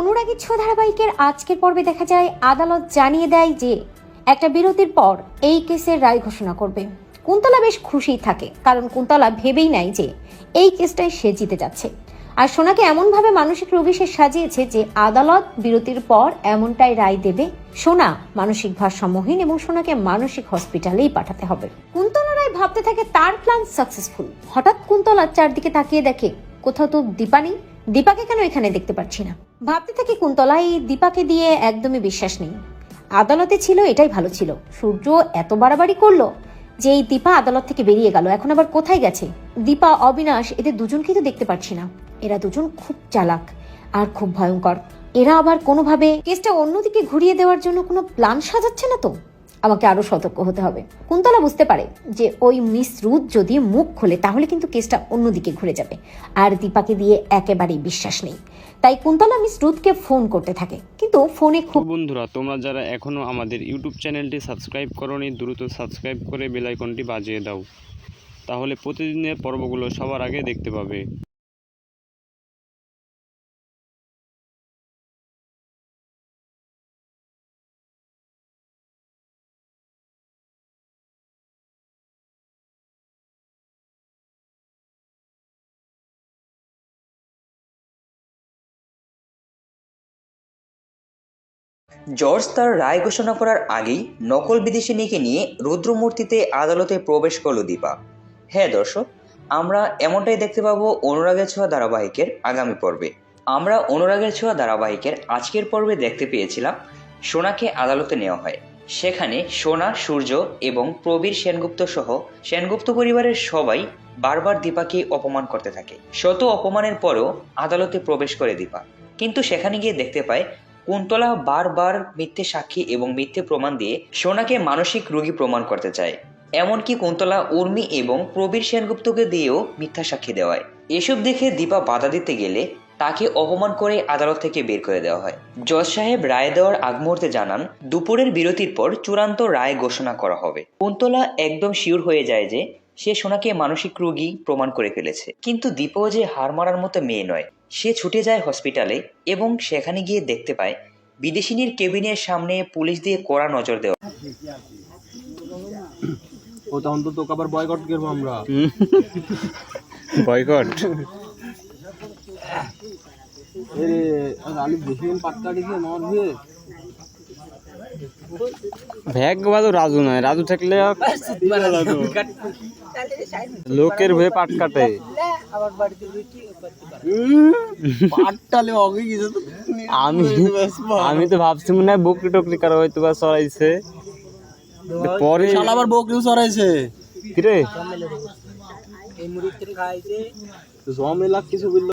অনুরাগী ছ ধারাবাহিকের আজকের পর্বে দেখা যায়, আদালত জানিয়ে দেয় যে একটা বিরতির পর এই কেসের রায় ঘোষণা করবে। কুন্তলা বেশ খুশিই থাকে, কারণ কুন্তলা ভেবেই নাই যে এই কেসটাই সে জিতে যাচ্ছে। আর সোনাকে এমনভাবে মানসিক রোগী সে সাজিয়েছে যে আদালত বিরতির পর এমনটাই রায় দেবে। সোনা মানসিক ভারসাম্যহীন এবং সোনাকে মানসিক হসপিটালেই পাঠাতে হবে। কুন্তলা রায় ভাবতে থাকে তার প্ল্যান সাকসেসফুল। হঠাৎ কুন্তলা চারদিকে তাকিয়ে দেখে, কোথাও তো দীপা নেই দীপাকে কেন এখানে দেখতে পাচ্ছি না? ভাবতে থাকি কুন্তলা এই দীপাকে দিয়ে একদমই বিশ্বাস নেই। আদালতে ছিল, এটাই ভালো ছিল। সূর্য এত বাড়াবাড়ি করল যে এই দীপা আদালত থেকে বেরিয়ে গেল। এখন আবার কোথায় গেছে? দীপা, অবিনাশ, এদের দুজনকেই তো দেখতে পাচ্ছি না। এরা দুজন খুব চালাক আর খুব ভয়ঙ্কর। এরা আবার কোনোভাবে কেসটা অন্যদিকে ঘুরিয়ে দেওয়ার জন্য কোনো প্ল্যান সাজাচ্ছে না তো? আমাকে আরও সতর্ক হতে হবে। কুন্তলা বুঝতে পারে যে ওই মিস রুথ যদি মুখ খোলে, তাহলে কিন্তু কেসটা অন্যদিকে ঘুরে যাবে। আর দীপাকে দিয়ে একেবারেই বিশ্বাস নেই। তাই কুন্তলা মিস রুথকে ফোন করতে থাকে। কিন্তু ফোনে খুব বন্ধুরা, তোমরা যারা এখনও আমাদের ইউটিউব চ্যানেলটি সাবস্ক্রাইব করনি, দ্রুত সাবস্ক্রাইব করে বেল আইকনটি বাজিয়ে দাও। তাহলে প্রতিদিনের পর্বগুলো সবার আগে দেখতে পাবে। জর্জ তার রায় ঘোষণা করার আগেই নকল বিদেশি নিকে নিয়ে রুদ্রমূর্তিতে আদালতে প্রবেশ করল দীপা। হ্যাঁ দর্শক, আমরা এমনটাই দেখতে পাবো অনুরাগের ছোঁয়া ধারাবাহিকের আগামী পর্বে। আমরা অনুরাগের ছোঁয়া ধারাবাহিকের আজকের পর্বে দেখতে পেয়েছিলাম সোনাকে আদালতে নেওয়া হয়। সেখানে সোনা, সূর্য এবং প্রবীর সেনগুপ্ত সহ সেনগুপ্ত পরিবারের সবাই বারবার দীপাকে অপমান করতে থাকে। শত অপমানের পরও আদালতে প্রবেশ করে দীপা। কিন্তু সেখানে গিয়ে দেখতে পায় কুন্তলা বারবার মিথ্যে সাক্ষী এবং মিথ্যে প্রমাণ দিয়ে সোনাকে মানসিক রোগী প্রমাণ করতে চায়। এমনকি কুন্তলা উর্মি এবং প্রবীর সেনগুপ্তকে দিয়েও মিথ্যা সাক্ষী দেওয়ায়। এসব দেখে দীপা বাধা দিতে গেলে তাকে অপমান করে আদালত থেকে বের করে দেওয়া হয়। জজ সাহেব রায় দেওয়ার আগ মুহূর্তে জানান, দুপুরের বিরতির পর চূড়ান্ত রায় ঘোষণা করা হবে। কুন্তলা একদম শিওর হয়ে যায় যে সে সোনাকে মানসিক রোগী প্রমাণ করে ফেলেছে। কিন্তু দীপও যে হার মারার মতো মেয়ে নয় সে ছুটে যায় হসপিটালে এবং সেখানে গিয়ে দেখতে পায় বিদেশিনীর কেবিনের সামনে পুলিশ দিয়ে কড়া নজর দেওয়া। ও তখন তো তোকে আবার বয়কট করব আমরা। বয়কট আলু বেশি পাট্টা দিছে দিয়ে ভাগ্যবাদও রাজু নয় রাজু থাকলে লোকের ভয়ে পাট কাটে। আমি আমি তো ভাবছি মনে হয় বকরি টকরি কারও হয়তো বা চড়াইছে পরে আবার বকরিও চড়াইছে কিরে? জমেলা কিছু বলল